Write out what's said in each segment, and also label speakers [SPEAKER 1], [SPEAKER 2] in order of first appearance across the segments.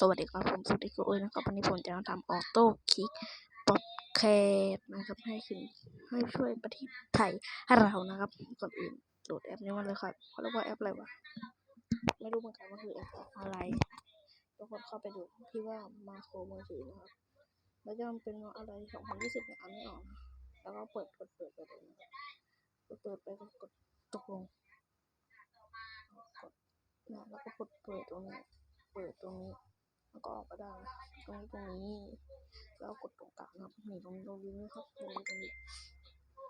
[SPEAKER 1] สวัสดีครับผมสวัสดีคุณอุ้ยนะครับวันนี้ผมจะมาทำออโต้คลิกป๊อปแคสนะครับให้ขึ้นให้ช่วยประเทศไทยให้เรานะครับก่อนอื่นโหลดแอปนี้มาเลยครับเขาเรียกว่าแอปอะไรวะไม่รู้เหมือนกันว่าคือแอปอะไรทุกคนเข้าไปดูที่ว่ามาโครมือถือนะครับแล้วจะมันเป็นอะไร2020เนี่ยอ่านไม่ออกแล้วก็เปิดกดเปิดไปเลยกดเปิดไปก็กดตกลงกดนะแล้วก็กดเปิดตรงนี้เปิดตรงนี้ แล้วก็ออกก็ได้ตรงนี้ตรงนี้ แล้วกดตรงกลางนะครับนี่ตรงตรงนี้นะครับตรงนี้ตรงนี้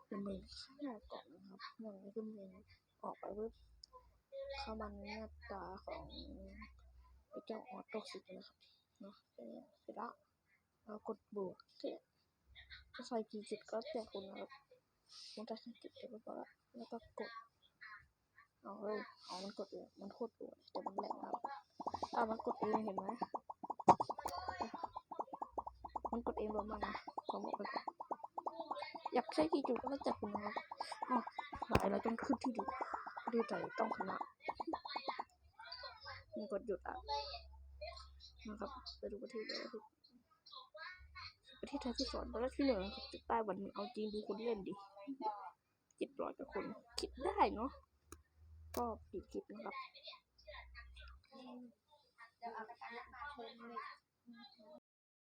[SPEAKER 1] เป็นเมนข้าวก่อนนะครับอย่างนี้คือเมนออกไปปุ๊บเข้ามาในหน้าตาของไอ้เจ้าออโต้ซิกนะครับเนาะแค่นี้เสร็จแล้วแล้วกดบวกแค่ถ้าใส่กี่จิตก็แต่คุณนะครับมันจะแค่จิตเดียวก็พอละแล้วก็กดเอาเฮ้ยเอามันกดเองมันโคตรปวดแต่มันแรงมากอะมันกดเองเห็นไหม เองรวมานะขอบอกไปก่อนอยากใช้กี่จุดก็แล้วแต่คุณนะอ๋อหลายเราต้องขึ้นที่ดีดีใจต้องชนะมันกดหยุดอะนะครับไปดูประเทศเลยว่าประเทศไทยที่สอนตอนแรกที่หนึ่งนะครับติดใต้วันเอาจริงดูคนเล่นดิเจ็ดร้อยกว่าคน คิดได้เนาะก็ปิดคลิปนะครับ